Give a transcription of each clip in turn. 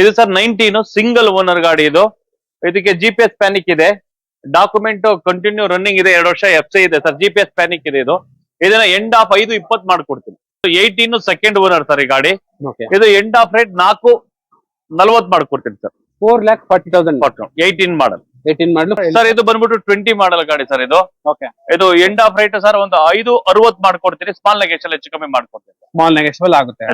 ಇದು sir nineteen single owner ಗಾಡಿ ಇದು. ಇದಕ್ಕೆ ಜಿ ಪಿ ಎಸ್ ಪ್ಯಾನಿಕ್ ಇದೆ. ಡಾಕ್ಯುಮೆಂಟ್ ಕಂಟಿನ್ಯೂ ರನ್ನಿಂಗ್ ಇದೆ ಎರಡು ವರ್ಷ ಎಫ್ ಸಿ ಇದೆ sir. G P S panic ಇದೆ ಇದು. ಇದನ್ನ ಎಂಡ್ ಆಫ್ ಐದು ಇಪ್ಪತ್ ಮಾಡ್ಕೊಡ್ತೀನಿ. ಏಯ್ಟೀನ್ ಸೆಕೆಂಡ್ ಓನರ್ ಸರ್ ಈ ಗಾಡಿ. ಇದು ಎಂಡ್ ಆಫ್ ರೇಟ್ ನಾಲ್ಕು ನಲ್ವತ್ ಮಾಡ್ಕೊಡ್ತೀನಿ sir. Four lakh forty thousand eighteen model eighteen ಮಾಡಲು ಸರ್ ಇದು ಬಂದ್ಬಿಟ್ಟು ಟ್ವೆಂಟಿ ಮಾಡಲ್ ಗಾಡಿ ಸರ್ ಇದು. ಓಕೆ ಇದು ಎಂಡ್ ಆಫ್ ರೈಟ್ ಸರ್ ಒಂದು ಐದು ಅರವತ್ ಮಾಡ್ಕೊಡ್ತೀನಿ ಸ್ಮಾಲ್ ಲಗೇಜ್ ಅಲ್ಲಿ ಹೆಚ್ಚು ಕಮ್ಮಿ ಮಾಡ್ಕೊಡ್ತೀನಿ ಸ್ಮಾಲ್ ನೆಗೆಸ್ಬಲ್ ಆಗುತ್ತೆ.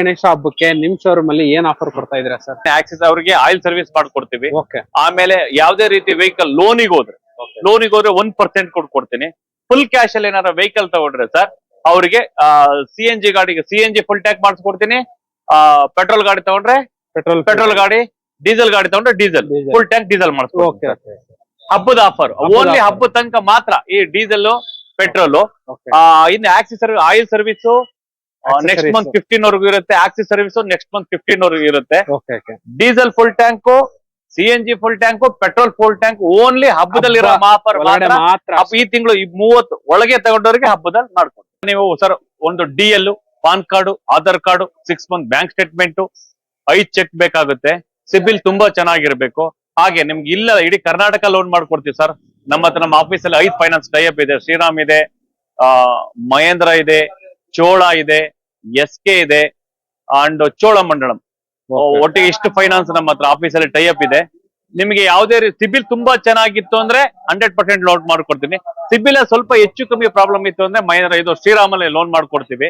ಗಣೇಶ ಹಬ್ಬಕ್ಕೆ ನಿಮ್ ಶೋರೂಮ್ ಅಲ್ಲಿ ಏನ್ ಆಫರ್ ಕೊಡ್ತಾ ಇದ್ರ ಸರ್ ಆಕ್ಸಿಸ್ ಅವರಿಗೆ ಆಯಿಲ್ ಸರ್ವಿಸ್ ಮಾಡ್ಕೊಡ್ತೀವಿ. ಓಕೆ ಆಮೇಲೆ ಯಾವ್ದೇ ರೀತಿ ವೆಹಿಕಲ್ ಲೋನಿಗೆ ಹೋದ್ರೆ ಲೋನಿಗೆ ಹೋದ್ರೆ ಒಂದ್ ಪರ್ಸೆಂಟ್ ಕೊಡ್ಕೊಡ್ತೀನಿ ಕೊಡ್ತೀನಿ. ಫುಲ್ ಕ್ಯಾಶ್ ಅಲ್ಲಿ ಏನಾರ ವೆಹಿಕಲ್ ತಗೊಂಡ್ರೆ ಸರ್ ಅವರಿಗೆ ಸಿ ಎನ್ ಜಿ ಗಾಡಿಗೆ C N G full tank ಮಾಡಿಸ್ಕೊಡ್ತೀನಿ petrol ಗಾಡಿ ತಗೊಂಡ್ರೆ ಪೆಟ್ರೋಲ್ ಪೆಟ್ರೋಲ್ ಗಾಡಿ ಡೀಸೆಲ್ ಗಾಡಿ ತಗೊಂಡ್ರೆ ಡೀಸೆಲ್ ಫುಲ್ ಟ್ಯಾಂಕ್ ಡೀಸೆಲ್ ಮಾಡಿಸ್ಕೊಡ್ತೀನಿ ಹಬ್ಬದ ಆಫರ್ ಓನ್ಲಿ. ಹಬ್ಬದ ತನಕ ಮಾತ್ರ ಈ ಡೀಸೆಲ್ ಪೆಟ್ರೋಲ್ ಇನ್ನು oxy service oil service next. Month fifteen ವರ್ಗೂ ಇರುತ್ತೆ. ಆಕ್ಸಿ ಸರ್ವಿಸ್ ನೆಕ್ಸ್ಟ್ ಮಂತ್ ಫಿಫ್ಟೀನ್ ವರೆಗೂ ಇರುತ್ತೆ. Diesel full tank C N G full tank petrol full tank only ಹಬ್ಬದಲ್ಲಿರೋ ಹಬ್ಬ. ಆಫರ್ ಮಾತ್ರ ಈ ತಿಂಗಳು ಈ ಮೂವತ್ತು ಒಳಗೆ ತಗೊಂಡವರಿಗೆ ಹಬ್ಬದಲ್ಲಿ ಮಾಡ್ಕೊಂಡು ನೀವು ಸರ್ ಒಂದು D L PAN card Aadhaar card six month bank statement ಐದು ಚೆಕ್ ಬೇಕಾಗುತ್ತೆ. ಸಿಬಿಲ್ ತುಂಬಾ ಚೆನ್ನಾಗಿರ್ಬೇಕು. ಹಾಗೆ ನಿಮ್ಗೆ ಇಲ್ಲ ಇಡೀ ಕರ್ನಾಟಕ ಲೋನ್ ಮಾಡ್ಕೊಡ್ತೀವಿ ಸರ್ ನಮ್ಮ ಹತ್ರ ನಮ್ಮ ಆಫೀಸಲ್ಲಿ ಐದ್ ಫೈನಾನ್ಸ್ ಟೈಅಪ್ ಇದೆ. ಶ್ರೀರಾಮ್ ಇದೆ ಆ ಮಹೇಂದ್ರ ಇದೆ ಚೋಳ ಇದೆ ಎಸ್ ಕೆ ಇದೆ ಅಂಡ್ ಚೋಳ ಮಂಡಳಂ ಒಟ್ಟಿಗೆ ಇಷ್ಟು ಫೈನಾನ್ಸ್ ನಮ್ಮ ಹತ್ರ ಆಫೀಸ್ ಅಲ್ಲಿ ಟೈಅಪ್ ಇದೆ. ನಿಮಗೆ ಯಾವುದೇ ರೀತಿ ಸಿಬಿಲ್ ತುಂಬಾ ಚೆನ್ನಾಗಿತ್ತು ಅಂದ್ರೆ ಹಂಡ್ರೆಡ್ ಪರ್ಸೆಂಟ್ ಲೋನ್ ಮಾಡ್ಕೊಡ್ತೀನಿ. ಸಿಬಿಲ್ ಸ್ವಲ್ಪ ಹೆಚ್ಚು ಕಮ್ಮಿ ಪ್ರಾಬ್ಲಮ್ ಇತ್ತು ಅಂದ್ರೆ ಮಹೇಂದ್ರ ಇದು ಶ್ರೀರಾಮಲ್ಲಿ ಲೋನ್ ಮಾಡ್ಕೊಡ್ತೀವಿ.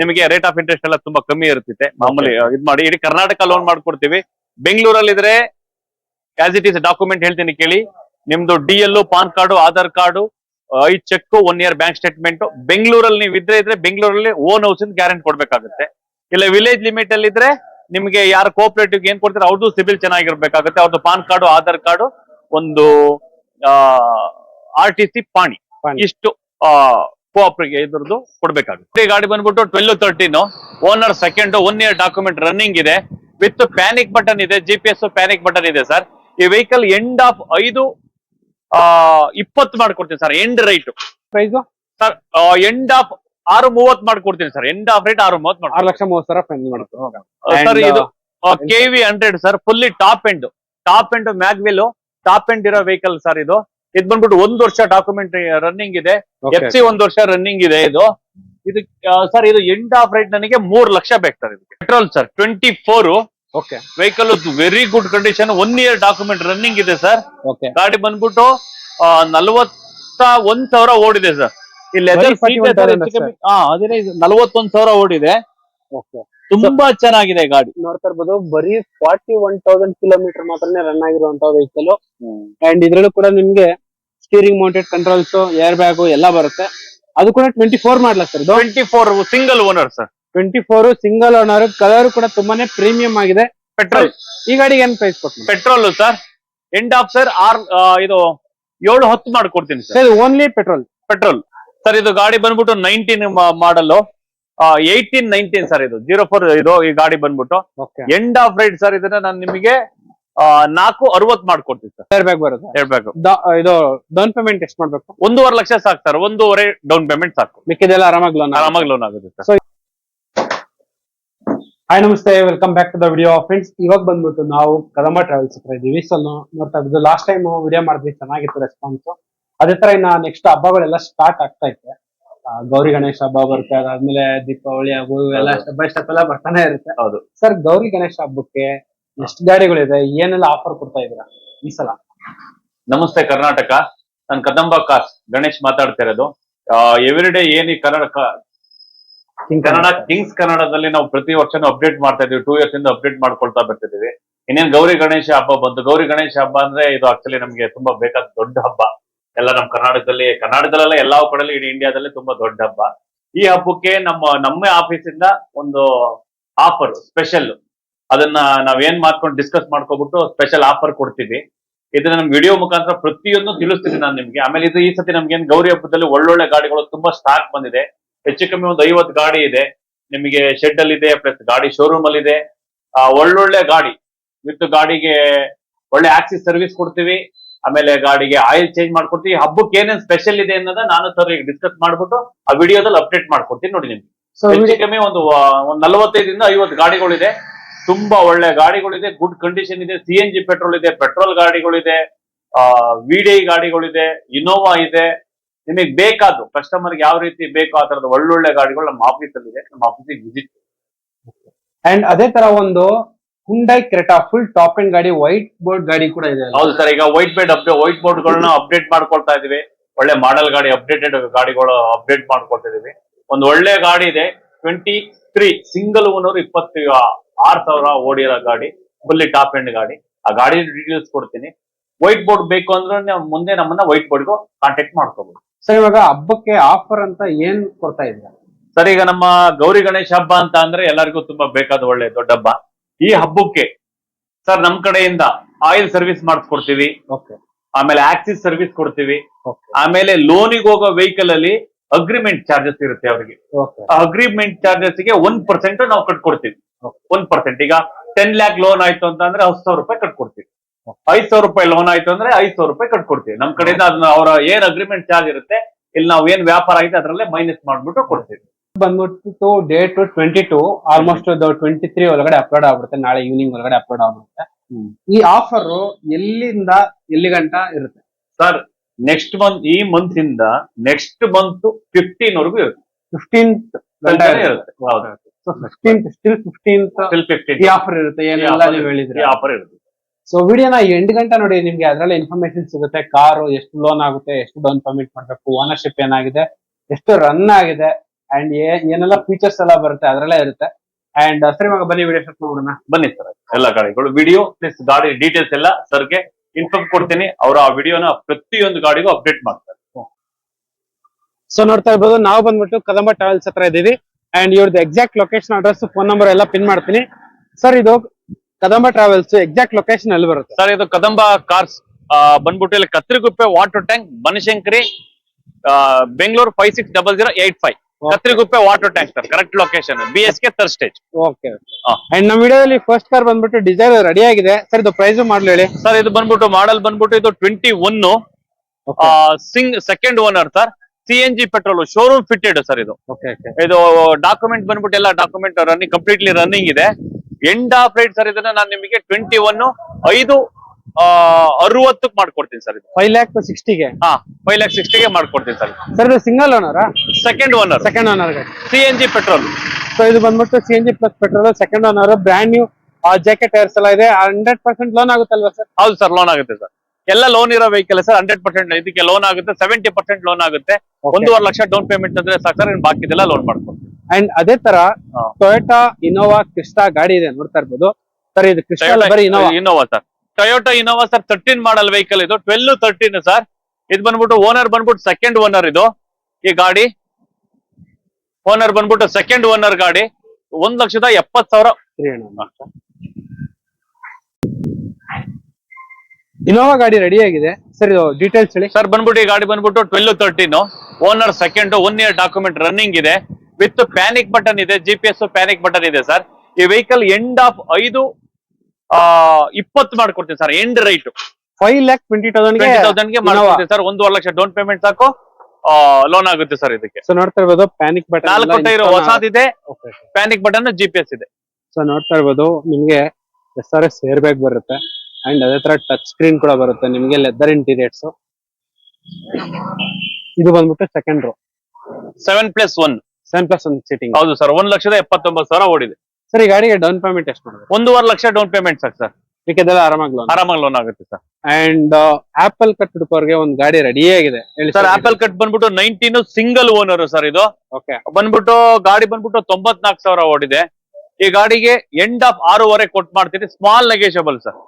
ನಿಮಗೆ ರೇಟ್ ಆಫ್ ಇಂಟ್ರೆಸ್ಟ್ ಎಲ್ಲ ತುಂಬಾ ಕಮ್ಮಿ ಇರುತ್ತೆ ಮಾಮೂಲಿ ಇದ್ ಮಾಡಿ ಇಡೀ ಕರ್ನಾಟಕ ಲೋನ್ ಮಾಡ್ಕೊಡ್ತೀವಿ. ಬೆಂಗಳೂರಲ್ಲಿ ಇದ್ರೆ ಆಸ್ ಇಟ್ ಇಸ್ ಡಾಕ್ಯುಮೆಂಟ್ ಹೇಳ್ತೀನಿ ಕೇಳಿ. ನಿಮ್ದು D L PAN card Aadhaar card ಐದ್ cheque one year bank statement ಬೆಂಗಳೂರಲ್ಲಿ ನೀವು ಇದ್ರೆ ಇದ್ರೆ ಬೆಂಗಳೂರಲ್ಲಿ ಓನ್ ಹೌಸ್ ಗ್ಯಾರಂಟಿ ಕೊಡ್ಬೇಕಾಗುತ್ತೆ. ಇಲ್ಲ ವಿಲೇಜ್ ಲಿಮಿಟ್ ಅಲ್ಲಿ ಇದ್ರೆ ನಿಮ್ಗೆ ಯಾರು ಕೋಆಪರೇಟಿವ್ ಏನ್ ಕೊಡ್ತಾರೆ ಅವ್ರದ್ದು ಸಿಬಿಲ್ ಚೆನ್ನಾಗಿರ್ಬೇಕಾಗುತ್ತೆ. ಅವ್ರದ್ದು ಪಾನ್ ಕಾರ್ಡು ಆಧಾರ್ ಕಾರ್ಡು ಒಂದು ಆರ್ ಟಿ ಸಿ ಪಾಣಿ. ಪಾಣಿ. ಇಷ್ಟು ಕೋಆಪರೇಟಿವ್ ಇದ್ರದ್ದು ಕೊಡ್ಬೇಕಾಗುತ್ತೆ. ಗಾಡಿ ಬಂದ್ಬಿಟ್ಟು twelve thirteen owner second one year document running ಇದೆ. ವಿತ್ ಪ್ಯಾನಿಕ್ ಬಟನ್ ಇದೆ G P S panic button ಇದೆ ಸರ್ ಈ ವೆಹಿಕಲ್ ಎಂಡ್ ಆಫ್ ಐದು ಆ, ಇಪ್ಪತ್ತು ಮಾಡ್ಕೊಡ್ತೀನಿ sir end right price sir end of ಆರು ಮೂವತ್ ಮಾಡ್ಕೊಡ್ತೀನಿ ಸರ್ ಎಂಡ್ ಆಫ್ ರೇಟ್ ಆರು ಮೂವತ್ ಆರು ಲಕ್ಷ ಮೂವತ್ತು ಸಾವಿರ ಫೈನಲ್ ಮಾಡುತ್ತೆ ಸರ್ ಇದು K V hundred sir fully top end top end mag wheel top end ಇರೋ ವೆಹಿಕಲ್ ಸರ್ ಇದು. ಇದು ಬಂದ್ಬಿಟ್ಟು ಒಂದ್ ವರ್ಷ ಡಾಕ್ಯುಮೆಂಟ್ ರನ್ನಿಂಗ್ ಇದೆ. ಎಫ್ ಸಿ ಒಂದ್ ವರ್ಷ ರನ್ನಿಂಗ್ ಇದೆ ಇದು. ಇದು ಸರ್ ಇದು ಎಂಡ್ ಆಫ್ ರೈಟ್ ನನಗೆ ಮೂರ್ ಲಕ್ಷ ಬೇಕು ಸರ್ ಇದಕ್ಕೆ. Petrol sir twenty four okay vehicle very good condition one year document running ಇದೆ ಸರ್ ಓಕೆ ಗಾಡಿ ಬಂದ್ಬಿಟ್ಟು ಆ, ನಲವತ್ತ ಒಂದ್ ಸಾವಿರ ಓಡಿದೆ ಸರ್ ಈ ಲೆದರ್ ಬರೀ 41,000 ಹಾ ಅದೇ ನಲವತ್ತೊಂದ್ ಸಾವಿರ ಓಡಿದೆ. ಓಕೆ ತುಂಬಾ ಚೆನ್ನಾಗಿದೆ ಗಾಡಿ. ನೋಡ್ತಾ ಇರ್ಬೋದು ಬರೀ ಫಾರ್ಟಿ ಒನ್ ತೌಸಂಡ್ ಕಿಲೋಮೀಟರ್ ಮಾತ್ರನೇ ರನ್ ಆಗಿರುವಂತ ವೆಹಿಕಲ್ ಅಂಡ್ ಇದ್ರಲ್ಲೂ ಕೂಡ ನಿಮ್ಗೆ steering mounted controls air bag ಎಲ್ಲ ಬರುತ್ತೆ. ಅದು ಕೂಡ ಟ್ವೆಂಟಿ ಫೋರ್ ಮಾಡ್ಲಾ ಸರ್ ಇದು twenty four single owner sir twenty four single owner colour ಕೂಡ ತುಂಬಾನೇ ಪ್ರೀಮಿಯಂ ಆಗಿದೆ. ಪೆಟ್ರೋಲ್ ಈ ಗಾಡಿಗೆ ಏನ್ ಪ್ರೈಸ್ ಕೊಟ್ಟು petrol sir end of sir R ಇದು ಏಳು ಹತ್ತು ಮಾಡ್ಕೊಡ್ತೀನಿ sir only petrol petrol sir ಇದು ಗಾಡಿ ಬಂದ್ಬಿಟ್ಟು nineteen model eighteen nineteen sir ಇದು. ಜೀರೋ ಫೋರ್ ಇದು ಈ ಗಾಡಿ ಬಂದ್ಬಿಟ್ಟು. ಎಂಡ್ ಆಫ್ ರೈಟ್ ಸರ್ ಇದನ್ನ ನಾನು ನಿಮಗೆ ನಾಲ್ಕು ಅರವತ್ ಮಾಡ್ಕೊಡ್ತೀವಿ ಸರ್. ಏರ್ ಬ್ಯಾಗ್ ಬರುತ್ತೆ. ಹೇಳ್ಬೇಕು ದ- ಇದು ಡೌನ್ ಪೇಮೆಂಟ್ ಎಷ್ಟು ಮಾಡ್ಬೇಕು? ಒಂದೂವರೆ ಲಕ್ಷ ಸಾಕು ಸರ್. ಒಂದೂವರೆ ಡೌನ್ ಪೇಮೆಂಟ್ ಸಾಕು. ಮಿಕ್ಕಿದೆಲ್ಲ ಆರಾಮಾಗಿ ಲೋನ್ ಆರಾಮಾಗಿ ಲೋನ್ ಆಗುತ್ತೆ ಸರ್. ಹಾಯ್ ನಮಸ್ತೆ. Welcome back to the video friends ಇವಾಗ ಬಂದ್ಬಿಟ್ಟು ನಾವು ಕದಂಬ ಟ್ರಾವೆಲ್ಸ್ ಹತ್ರ ಇದೀವಿ. ಸೊ ನೋಡ್ತಾ ಇದ್ದು ಲಾಸ್ಟ್ ಟೈಮ್ ವಿಡಿಯೋ ಮಾಡಿದ್ವಿ. ಚೆನ್ನಾಗಿತ್ತು ರೆಸ್ಪಾನ್ಸ್ ಅದೇ ತರ ಇನ್ನ ನೆಕ್ಸ್ಟ್ ಹಬ್ಬಗಳೆಲ್ಲ ಸ್ಟಾರ್ಟ್ ಆಗ್ತಾ ಇದೆ ಆ, ಗೌರಿ ಗಣೇಶ ಹಬ್ಬ ಬರುತ್ತೆ. ಅದಾದ್ಮೇಲೆ ದೀಪಾವಳಿ ಹಬ್ಬ ಎಲ್ಲ ಹೌದು. ಸ್ಟೆಪ್ ಬೈ ಸ್ಟೆಪ್ ಎಲ್ಲ ಬರ್ತಾನೆ ಇರುತ್ತೆ. ಹೌದು. ಸರ್ ಗೌರಿ ಗಣೇಶ ಹಬ್ಬಕ್ಕೆ ಎಷ್ಟು ಗಾಡಿಗಳಿದೆ? ಏನೆಲ್ಲ ಆಫರ್ ಕೊಡ್ತಾ ಇದೀರಾ ಈ ಸಲ? ನಮಸ್ತೆ ಕರ್ನಾಟಕ. ನಾನು ಕದಂಬ ಕಾಸ್ ಗಣೇಶ್ ಮಾತಾಡ್ತಾ ಇರೋದು. ಎವ್ರಿ ಡೇ ಏನ್ ಈ ಕನ್ನಡ ಕನ್ನಡ ಕಿಂಗ್ಸ್ ಕನ್ನಡದಲ್ಲಿ ನಾವು ಪ್ರತಿ ವರ್ಷನೂ ಅಪ್ಡೇಟ್ ಮಾಡ್ತಾ ಇದೀವಿ ಟೂ ಇಯರ್ಸ್ ಇಂದ ಅಪ್ಡೇಟ್ ಮಾಡ್ಕೊಳ್ತಾ ಬರ್ತಿದೀವಿ ಇನ್ನೇನ್ ಗೌರಿ ಗಣೇಶ ಹಬ್ಬ ಬಂತು. ಗೌರಿ ಗಣೇಶ ಹಬ್ಬ ಅಂದ್ರೆ ಇದು ಆಕ್ಚುಲಿ ನಮ್ಗೆ ತುಂಬಾ ಬೇಕಾದ ದೊಡ್ಡ ಹಬ್ಬ. ಎಲ್ಲ ನಮ್ಮ ಕರ್ನಾಟಕದಲ್ಲಿ ಕರ್ನಾಟಕದಲ್ಲ ಎಲ್ಲಾ ಕಡೆಯಲ್ಲಿ ಇಡೀ ಇಂಡಿಯಾದಲ್ಲಿ ತುಂಬಾ ದೊಡ್ಡ ಹಬ್ಬ. ಈ ಹಬ್ಬಕ್ಕೆ ನಮ್ಮ ನಮ್ಮ ಆಫೀಸಿಂದ ಒಂದು ಆಫರ್ ಸ್ಪೆಷಲ್ ಅದನ್ನ ನಾವೇನ್ ಮಾಡ್ಕೊಂಡು ಡಿಸ್ಕಸ್ ಮಾಡ್ಕೊಬಿಟ್ಟು ಸ್ಪೆಷಲ್ ಆಫರ್ ಕೊಡ್ತೀವಿ. ಇದನ್ನ ನಮ್ ವಿಡಿಯೋ ಮುಖಾಂತರ ಪ್ರತಿಯೊಂದು ತಿಳಿಸ್ತೀನಿ ನಾನು ನಿಮ್ಗೆ. ಆಮೇಲೆ ಇದು ಈ ಸತಿ ನಮ್ಗೆ ಏನ್ ಗೌರಿ ಹಬ್ಬದಲ್ಲಿ ಒಳ್ಳೊಳ್ಳೆ ಗಾಡಿಗಳು ತುಂಬಾ ಸ್ಟಾಕ್ ಬಂದಿದೆ. ಹೆಚ್ಚು ಕಮ್ಮಿ ಒಂದು ಐವತ್ತು ಗಾಡಿ ಇದೆ. ನಿಮಗೆ ಶೆಡ್ ಅಲ್ಲಿ ಇದೆ ಪ್ಲಸ್ ಗಾಡಿ ಶೋರೂಮ್ ಅಲ್ಲಿ ಇದೆ. ಆ, ಒಳ್ಳೊಳ್ಳೆ ಗಾಡಿ. ವಿತ್ ಗಾಡಿಗೆ ಒಳ್ಳೆ ಆಕ್ಸಿಸ್ ಸರ್ವಿಸ್ ಕೊಡ್ತೀವಿ. ಆಮೇಲೆ ಗಾಡಿಗೆ ಆಯಿಲ್ ಚೇಂಜ್ ಮಾಡ್ಕೊಡ್ತೀವಿ. ಹಬ್ಬಕ್ಕೆ ಏನೇನ್ ಸ್ಪೆಷಲ್ ಇದೆ ಅನ್ನೋದ ನಾನು ಸರ್ ಈಗ ಡಿಸ್ಕಸ್ ಮಾಡ್ಬಿಟ್ಟು ಆ ವಿಡಿಯೋದಲ್ಲಿ ಅಪ್ಡೇಟ್ ಮಾಡ್ಕೊಡ್ತೀನಿ ನೋಡಿ ನಿಮ್ಗೆ. ಹೆಚ್ಚು ಕಮ್ಮಿ ಒಂದು ಒಂದ್ ನಲವತ್ತೈದರಿಂದ ಐವತ್ತು ಗಾಡಿಗಳಿದೆ. ತುಂಬಾ ಒಳ್ಳೆ ಗಾಡಿಗಳಿದೆ ಗುಡ್ ಕಂಡೀಷನ್ ಇದೆ ಸಿ ಎನ್ ಜಿ ಪೆಟ್ರೋಲ್ ಇದೆ ಪೆಟ್ರೋಲ್ ಗಾಡಿಗಳಿದೆ ವಿಡಿಐ ಗಾಡಿಗಳಿದೆ ಇನೋವಾ ಇದೆ. ನಿಮಗೆ ಬೇಕಾದ್ದು ಕಸ್ಟಮರ್ಗೆ ಯಾವ ರೀತಿ ಬೇಕೋ ಆ ತರದ ಒಳ್ಳೊಳ್ಳೆ ಗಾಡಿಗಳು ನಮ್ಮ ಆಫೀಸ್ ಅಲ್ಲಿ ಇದೆ ನಮ್ಮ ಆಫೀಸಿಗೆ ವಿಸಿಟ್ ಅಂಡ್ ಅದೇ ತರ ಒಂದು Hyundai Creta full top and ಗಾಡಿ ವೈಟ್ ಬೋರ್ಡ್ ಗಾಡಿ ಕೂಡ ಇದೆ ಹೌದು ಸರ್ ಈಗ ವೈಟ್ ಬೇಡ್ ಅಪ್ಡೇಟ್ ವೈಟ್ ಬೋರ್ಡ್ ಗಳನ್ನ ಅಪ್ಡೇಟ್ ಮಾಡ್ಕೊಳ್ತಾ ಇದೀವಿ. ಒಳ್ಳೆ ಮಾಡೆಲ್ ಗಾಡಿ ಅಪ್ಡೇಟೆಡ್ ಗಾಡಿಗಳು ಅಪ್ಡೇಟ್ ಮಾಡ್ಕೊಳ್ತಾ ಇದೀವಿ. ಒಂದು ಒಳ್ಳೆ ಗಾಡಿ ಇದೆ ಟ್ವೆಂಟಿ ತ್ರೀ ಸಿಂಗಲ್ ಓನರ್ ಇಪ್ಪತ್ತು ಆರ್ ಸಾವಿರ ಓಡಿರೋ ಗಾಡಿ ಫುಲ್ಲಿ ಟಾಪ್ ಎಂಡ್ ಗಾಡಿ. ಆ ಗಾಡಿ ಡೀಟೇಲ್ಸ್ ಕೊಡ್ತೀನಿ. ವೈಟ್ ಬೋರ್ಡ್ ಬೇಕು ಅಂದ್ರೆ ನೀವು ಮುಂದೆ ನಮ್ಮನ್ನ ವೈಟ್ ಬೋರ್ಡ್ಗೂ ಕಾಂಟ್ಯಾಕ್ಟ್ ಮಾಡ್ಕೋಬಹುದು ಸರ್ ಇವಾಗ ಹಬ್ಬಕ್ಕೆ ಆಫರ್ ಅಂತ ಏನ್ ಕೊಡ್ತಾ ಇದ್ದೀರಾ? ಸರ್ ಈಗ ನಮ್ಮ ಗೌರಿ ಗಣೇಶ ಹಬ್ಬ ಅಂತ ಅಂದ್ರೆ ಎಲ್ಲರಿಗೂ ತುಂಬಾ ಬೇಕಾದ ಒಳ್ಳೆ ದೊಡ್ಡ ಹಬ್ಬ. ಈ ಹಬ್ಬಕ್ಕೆ ಸರ್ ನಮ್ ಕಡೆಯಿಂದ ಆಯಿಲ್ ಸರ್ವಿಸ್ ಮಾಡಿಸ್ಕೊಡ್ತೀವಿ. ಆಮೇಲೆ ಆಕ್ಸಿಸ್ ಸರ್ವಿಸ್ ಕೊಡ್ತೀವಿ. ಆಮೇಲೆ ಲೋನಿಗೆ ಹೋಗೋ ವೆಹಿಕಲ್ ಅಲ್ಲಿ ಅಗ್ರಿಮೆಂಟ್ ಚಾರ್ಜಸ್ ಇರುತ್ತೆ ಅವರಿಗೆ. ಅಗ್ರಿಮೆಂಟ್ ಚಾರ್ಜಸ್ಗೆ ಒನ್ ಪರ್ಸೆಂಟ್ ನಾವು ಕಟ್ಕೊಡ್ತೀವಿ. ಒನ್ ಪರ್ಸೆಂಟ್ ಈಗ ಟೆನ್ ಲ್ಯಾಕ್ ಲೋನ್ ಆಯ್ತು ಅಂತಂದ್ರೆ ಹತ್ತು ಸಾವಿರ ರೂಪಾಯಿ ಕಟ್ಕೊಡ್ತೀವಿ. ಐದು ಸಾವಿರ ರೂಪಾಯಿ ಲೋನ್ ಆಯ್ತು ಅಂದ್ರೆ ಐದ್ ಸಾವಿರ ರೂಪಾಯಿ ಕಟ್ಕೊಡ್ತೀವಿ. ನಮ್ ಕಡೆಯಿಂದ ಅದನ್ನ ಅವರ ಏನ್ ಅಗ್ರಿಮೆಂಟ್ ಚಾರ್ಜ್ ಇರುತ್ತೆ ಇಲ್ಲಿ ನಾವು ಏನ್ ವ್ಯಾಪಾರ ಆಗಿದೆ ಅದರಲ್ಲೇ ಮೈನಸ್ ಮಾಡ್ಬಿಟ್ಟು ಕೊಡ್ತೀವಿ. ಬಂದ್ಬಿಟ್ಟು date twenty two almost twenty three ಒಳಗಡೆ ಅಪ್ಲೋಡ್ ಆಗ್ಬಿಡುತ್ತೆ. ನಾಳೆ ಈವ್ನಿಂಗ್ ಒಳಗಡೆ ಅಪ್ಲೋಡ್ ಆಗ್ಬಿಡುತ್ತೆ. ಈ ಆಫರ್ ಎಲ್ಲಿಂದ ಎಲ್ಲಿ ಗಂಟ ಇರುತ್ತೆ? ಸರ್ ನೆಕ್ಸ್ಟ್ ಮಂತ್ ಈ ಮಂತ್ ಇಂದ ನೆಕ್ಸ್ಟ್ ಮಂತ್ ಫಿಫ್ಟೀನ್ ವರೆಗೂ ಇರುತ್ತೆ. ಫಿಫ್ಟೀನ್ ಗಂಟೆ ಇರುತ್ತೆ. ಹೌದು fifteenth still fifteenth still 15th. ಈ ಆಫರ್ ಇರುತ್ತೆ ಏನೆಲ್ಲ ನೀವು ಹೇಳಿದ್ರಿ. ಆಫರ್ ಇರುತ್ತೆ. ಸೊ ವಿಡಿಯೋನ ಎಂಟು ಗಂಟೆ ನೋಡಿ ನಿಮ್ಗೆ ಅದರಲ್ಲಿ ಇನ್ಫಾರ್ಮೇಶನ್ ಸಿಗುತ್ತೆ ಕಾರು ಎಷ್ಟು ಲೋನ್ ಆಗುತ್ತೆ ಎಷ್ಟು ಡೌನ್ ಪೇಮೆಂಟ್ ಮಾಡಬೇಕು ಓನರ್ಶಿಪ್ ಏನಾಗಿದೆ ಎಷ್ಟು ರನ್ ಆಗಿದೆ ಅಂಡ್ ಏನೆಲ್ಲ ಫೀಚರ್ಸ್ ಎಲ್ಲ ಬರುತ್ತೆ ಅದರಲ್ಲೇ ಇರುತ್ತೆ. ಅಂಡ್ ಸರಿ ಮಗ ಬನ್ನಿ ವಿಡಿಯೋ ಸ್ಟಾರ್ಟ್ ಮಾಡೋಣ ಬನ್ನಿ ಸರ್ ಎಲ್ಲ ಗಾಡಿಗಳು. ವಿಡಿಯೋ ಪ್ಲಸ್ ಗಾಡಿ ಡೀಟೇಲ್ಸ್ ಎಲ್ಲ ಸರ್ಗೆ ಇನ್ಫಾರ್ಮ್ ಕೊಡ್ತೀನಿ. ಅವರು ಆ ವಿಡಿಯೋನ ಪ್ರತಿಯೊಂದು ಗಾಡಿಗೂ ಅಪ್ಡೇಟ್ ಮಾಡ್ತಾರೆ. ಸೊ ನೋಡ್ತಾ ಇರ್ಬೋದು ನಾವು ಬಂದ್ಬಿಟ್ಟು ಕದಂಬ ಟ್ರಾವೆಲ್ಸ್ ಹತ್ರ ಇದೀವಿ ಅಂಡ್ ಇವ್ರದ್ದು exact location address phone number ಎಲ್ಲ ಪಿನ್ ಮಾಡ್ತೀನಿ. ಸರ್ ಇದು ಕದಂಬ ಟ್ರಾವೆಲ್ಸ್ ಎಕ್ಸಾಕ್ಟ್ ಲೊಕೇಶನ್ ಎಲ್ಲಿ ಬರುತ್ತೆ? ಸರ್ ಇದು ಕದಂಬ ಕಾರ್ಸ್ ಬಂದ್ಬಿಟ್ಟು ಇಲ್ಲಿ Katriguppe water tank Banashankari Bengaluru five six double zero eight five Katriguppe water tank sir correct location B S K third stage okay. And ನಮ್ಮ ವಿಡಿಯೋದಲ್ಲಿ first car ಬಂದ್ಬಿಟ್ಟು Dzire ready ಆಗಿದೆ. Sir ಇದು price ಮಾಡ್ಲಿ ಹೇಳಿ. Sir ಇದು ಬಂದ್ಬಿಟ್ಟು model ಬಂದ್ಬಿಟ್ಟು ಇದು twenty one single second owner sir C N G petrol showroom fitted sir ಇದು. ಓಕೆ ಓಕೆ ಇದು ಡಾಕ್ಯುಮೆಂಟ್ ಬಂದ್ಬಿಟ್ಟು ಎಲ್ಲ ಡಾಕ್ಯುಮೆಂಟ್ ರನ್ನಿಂಗ್ ಕಂಪ್ಲೀಟ್ಲಿ ರನ್ನಿಂಗ್ ಇದೆ. ಎಂಡ್ ಆಫ್ ರೇಟ್ ಸರ್ ಇದನ್ನ ನಾನು ನಿಮಗೆ ಟ್ವೆಂಟಿ ಒನ್ ಐದು ಅರವತ್ತಕ್ಕೆ ಮಾಡ್ಕೊಡ್ತೀನಿ ಸರ್ ಇದು. ಫೈವ್ ಲ್ಯಾಕ್ ಸಿಕ್ಸ್ಟಿಗೆ ಹಾ ಫೈವ್ ಲ್ಯಾಕ್ ಸಿಕ್ಸ್ಟಿಗೆ ಮಾಡ್ಕೊಡ್ತೀನಿ ಸರ್ ಸರ್ ಇದು single ಓನರಾ second owner second owner C N G petrol so ಇದು ಬಂದ್ಬಿಟ್ಟು C N G plus petrol second owner brand new jacket tyres ಎಲ್ಲ ಇದೆ. ಹಂಡ್ರೆಡ್ ಪರ್ಸೆಂಟ್ ಲೋನ್ ಆಗುತ್ತಲ್ವಾ ಸರ್ ಹೌದು ಸರ್ ಲೋನ್ ಆಗುತ್ತೆ ಸರ್ ಎಲ್ಲ ಲೋನ್ ಇರೋ ವೆಹಿಕಲ್ ಸರ್ ಹಂಡ್ರೆಡ್ ಪರ್ಸೆಂಟ್ ಇದಕ್ಕೆ ಲೋನ್ ಆಗುತ್ತೆ ಸೆವೆಂಟಿ ಪರ್ಸೆಂಟ್ ಲೋನ್ ಆಗುತ್ತೆ. ಒಂದೂವರೆ ಲಕ್ಷ ಡೌನ್ ಪೇಮೆಂಟ್ ಅಂದ್ರೆ ಸಾಕು ಸರ್ ಬಾಕಿ ಬಾಕಿದೆಲ್ಲ ಲೋನ್ ಮಾಡ್ಕೊಡ್ತೀವಿ. ಅಂಡ್ ಅದೇ ತರ ಟೊಯೋಟಾ ಇನೋವಾ ಕ್ರಿಸ್ಟಾ ಗಾಡಿ ಇದೆ ನೋಡ್ತಾ ಇರ್ಬೋದು. ಸರ್ ಇದು Crysta Innova sir. Toyota Innova sir thirteen model vehicle ಇದು. Twelve thirteen sir. ಇದು ಬಂದ್ಬಿಟ್ಟು ಓನರ್ ಬಂದ್ಬಿಟ್ಟು ಸೆಕೆಂಡ್ ಓನರ್ ಇದು ಈ ಗಾಡಿ. ಓನರ್ ಬಂದ್ಬಿಟ್ಟು ಸೆಕೆಂಡ್ ಓನರ್ ಗಾಡಿ. ಒಂದ್ ಲಕ್ಷದ ಎಪ್ಪತ್ ಸಾವಿರ. ಇನೋವಾ ಗಾಡಿ ರೆಡಿ ಆಗಿದೆ. ಸರ್ ಇದು ಡೀಟೇಲ್ಸ್ ಹೇಳಿ. ಸರ್ ಬಂದ್ಬಿಟ್ಟು ಈ ಗಾಡಿ ಬಂದ್ಬಿಟ್ಟು twelve thirteen owner second one year document running ಇದೆ. ವಿತ್ ಪ್ಯಾನಿಕ್ ಬಟನ್ ಇದೆ G P S panic button ಇದೆ ಸರ್ ಈ ವೆಹಿಕಲ್ ಎಂಡ್ ಆಫ್ ಐದು ಇಪ್ಪತ್ತು ಮಾಡ್ಕೊಡ್ತೀನಿ sir end right five lakh twenty thousand ಮಾಡ್ಕೊಡ್ತೀನಿ ಸರ್ ಒಂದೂವರೆ ಲಕ್ಷ ಡೌನ್ ಪೇಮೆಂಟ್ ಸಾಕು. ಲೋನ್ ಆಗುತ್ತೆ ಸರ್ ಇದಕ್ಕೆ. ಸೊ ನೋಡ್ತಾ ಇರ್ಬೋದು ಪ್ಯಾನಿಕ್ ಬಟನ್ ನಾಲ್ಕು tyre ಹೊಸದಿದೆ panic button G P S ಇದೆ. ಸೊ ನೋಡ್ತಾ ಇರ್ಬೋದು ನಿಮ್ಗೆ S R S air bag ಬರುತ್ತೆ. ಅಂಡ್ ಅದೇ ತರ ಟಚ್ ಸ್ಕ್ರೀನ್ ಕೂಡ ಬರುತ್ತೆ. ನಿಮ್ಗೆ ಲೆದರ್ ಇಂಟೀರಿಯರ್ಸ್ ಇದು ಬಂದ್ಬಿಟ್ಟು second row seven plus one seven plus one seating ಹೌದು ಸರ್ ಒಂದ್ ಲಕ್ಷದ ಎಪ್ಪತ್ತೊಂಬತ್ತು ಸಾವಿರ ಓಡಿದೆ. ಸರ್ ಈ ಗಾಡಿಗೆ ಡೌನ್ ಪೇಮೆಂಟ್ ಎಷ್ಟು ಮಾಡೋದು? ಒಂದೂವರೆ ಲಕ್ಷ ಡೌನ್ ಪೇಮೆಂಟ್ ಸಾಕು ಸರ್ ಮಿಕ್ಕಿದೆಲ್ಲ ಆರಾಮಾಗಿ ಲೋನ್ ಆರಾಮಾಗಿ ಲೋನ್ ಆಗುತ್ತೆ ಸರ್ ಅಂಡ್ ಆಪಲ್ ಕಟ್ ಹುಡುಕೋರ್ಗೆ ಒಂದು ಗಾಡಿ ರೆಡಿ ಆಗಿದೆ. ಹೇಳಿ ಸರ್ ಆಪಲ್ ಕಟ್ ಬಂದ್ಬಿಟ್ಟು ನೈನ್ಟೀನ್ ಸಿಂಗಲ್ ಓನರ್ ಸರ್ ಇದು. ಓಕೆ ಬಂದ್ಬಿಟ್ಟು ಗಾಡಿ ಬಂದ್ಬಿಟ್ಟು ತೊಂಬತ್ನಾಲ್ಕು ಸಾವಿರ ಓಡಿದೆ. ಈ ಗಾಡಿಗೆ ಎಂಡ್ ಆಫ್ ಆರೂವರೆ ಕೊಟ್ ಮಾಡ್ತೀನಿ ಸ್ಮಾಲ್ ನೆಗೆಷಬಲ್ ಸರ್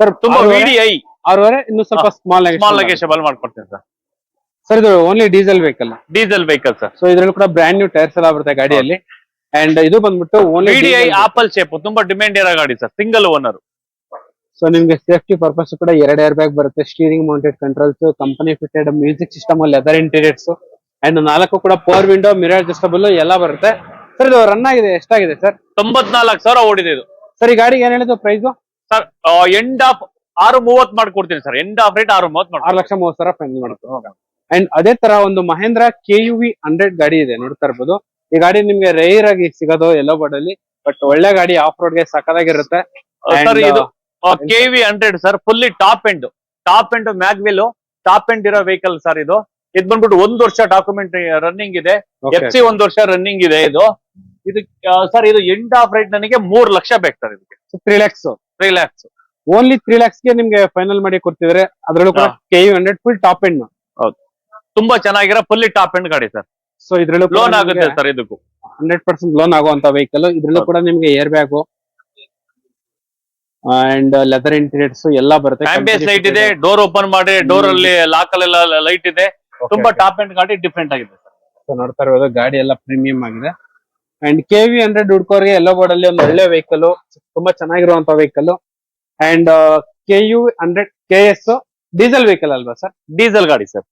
ಸರ್ ತುಂಬಾ ವಿಡಿಐ ಆರೂವರೆ ಇನ್ನು ಸ್ವಲ್ಪ ಸ್ಮಾಲ್ ಸ್ಮಾಲ್ ನೆಗೆಷಬಲ್ ಮಾಡ್ಕೊಡ್ತೀನಿ ಸರ್ ಸರ್ ಇದು only diesel vehicle diesel vehicle sir so ಇದ್ರಲ್ಲಿ ಕೂಡ ಬ್ರ್ಯಾಂಡ್ ನ್ಯೂ ಟೈರ್ಸ್ ಎಲ್ಲ ಬರುತ್ತೆ ಗಾಡಿಯಲ್ಲಿ. ಅಂಡ್ ಇದು ಬಂದ್ಬಿಟ್ಟು ಓನ್ಲಿ ವಿಡಿಐ ಆಪಲ್ ಶೇಪ್ ತುಂಬಾ ಡಿಮ್ಯಾಂಡ್ ಇರೋ ಗಾಡಿ ಸರ್ ಸಿಂಗಲ್ ಓನರ್ ಸೊ ನಿಮ್ಗೆ ಸೇಫ್ಟಿ ಪರ್ಪಸ್ ಕೂಡ ಎರಡು ಏರ್ ಬ್ಯಾಗ್ ಬರುತ್ತೆ. Steering mounted controls company fitted music system leather interiors and ನಾಲ್ಕು ಕೂಡ ಪವರ್ ವಿಂಡೋ ಮಿರರ್ ಅಡ್ಜಸ್ಟಬಲ್ ಎಲ್ಲ ಬರುತ್ತೆ. ಸರ್ ಇದು ರನ್ ಆಗಿದೆ ಎಷ್ಟಾಗಿದೆ ಸರ್ ತೊಂಬತ್ನಾಲ್ಕು ಸಾವಿರ ಓಡಿದೆ ಇದು. ಸರ್ ಈ ಗಾಡಿಗೆ ಏನ್ ಹೇಳಿದ್ರು ಪ್ರೈಸ್ ಸರ್ ಎಂಡ್ ಆಫ್ ಆರು ಮೂವತ್ ಮಾಡ್ಕೊಡ್ತೀನಿ ಸರ್. ಎಂಡ್ ಆಫ್ ರೇಟ್ ಆರು ಮೂವತ್ ಆರು ಲಕ್ಷ ಮೂವತ್ತು ಸಾವಿರ ಫೈನಲ್ ಮಾಡುತ್ತೆ ಅಂಡ್ ಅದೇ ತರ ಒಂದು Mahindra K U V hundred ಗಾಡಿ ಇದೆ ನೋಡ್ತಾ ಇರ್ಬೋದು. ಈ ಗಾಡಿ ನಿಮ್ಗೆ ರೇರ್ ಆಗಿ ಸಿಗೋದು ಎಲ್ಲೋ ಬೋರ್ಡ್ ಅಲ್ಲಿ ಬಟ್ ಒಳ್ಳೆ ಗಾಡಿ ಆಫ್ ರೋಡ್ಗೆ ಸಕ್ಕದಾಗಿರುತ್ತೆ ಸರ್ ವಿ ಇದು uh, KV hundred sir fully top end top end mag wheel top end ಇರೋ ವೆಹಿಕಲ್ ಸರ್ ಇದು. ಇದ್ ಬಂದ್ಬಿಟ್ಟು ಒಂದ್ ವರ್ಷ ಡಾಕ್ಯುಮೆಂಟ್ ರನ್ನಿಂಗ್ ಇದೆ. ಎಫ್ ಸಿ ಒಂದ್ ವರ್ಷ ರನ್ನಿಂಗ್ ಇದೆ ಇದು. ಇದು ಸರ್ ಇದು ಎಂಡ್ ಆಫ್ ರೈಟ್ ನನಗೆ ಮೂರ್ ಲಕ್ಷ ಬೇಕು ಸರ್ ಇದಕ್ಕೆ. Three lakhs three lakhs only three ಲ್ಯಾಕ್ಸ್ಗೆ ನಿಮ್ಗೆ ಫೈನಲ್ ಮಾಡಿ ಕೊಡ್ತಿದ್ರೆ. ಅದ್ರಲ್ಲೂ ಕೂಡ. K U hundred full top end ತುಂಬಾ ಚೆನ್ನಾಗಿರೋ ಫುಲ್ಲಿ ಟಾಪ್ ಎಂಡ್ ಗಾಡಿ ಸರ್. ಸೊ ಇದ್ರಲ್ಲೂ ಲೋನ್ ಆಗುತ್ತೆ ಸರ್ ಇದಕ್ಕೂ. ಹಂಡ್ರೆಡ್ ಪರ್ಸೆಂಟ್ ಲೋನ್ ಆಗುವಂತ ವೆಹಿಕಲ್ ಇದ್ರಲ್ಲೂ. ಕೂಡ ನಿಮ್ಗೆ air bag and leather interiors ಎಲ್ಲ ಬರುತ್ತೆ. ಆಂಬಿಯಸ್ ಲೈಟ್ ಇದೆ ಡೋರ್ ಓಪನ್ ಮಾಡಿ ಡೋರ್ ಅಲ್ಲಿ ಲಾಕ್ ಅಲ್ಲಿ ಲೈಟ್ ಇದೆ. ತುಂಬಾ ಟಾಪ್ ಎಂಡ್ ಗಾಡಿ ಡಿಫ್ರೆಂಟ್ ಆಗಿದೆ ಸರ್. ನೋಡ್ತಾ ಇರೋದು ಗಾಡಿ ಎಲ್ಲ ಪ್ರೀಮಿಯಂ ಆಗಿದೆ. ಅಂಡ್ ಕೆ ವಿ ಹಂಡ್ರೆಡ್ ಹುಡ್ಕೋರಿಗೆ ಎಲ್ಲೋ ಬೋರ್ಡ್ ಅಲ್ಲಿ ಒಂದು ಒಳ್ಳೆ ವೆಹಿಕಲ್ ತುಂಬಾ ಚೆನ್ನಾಗಿರುವಂತ vehicle and K U hundred K S diesel vehicle ಅಲ್ವಾ ಸರ್ ಡೀಸೆಲ್ ಗಾಡಿ ಸರ್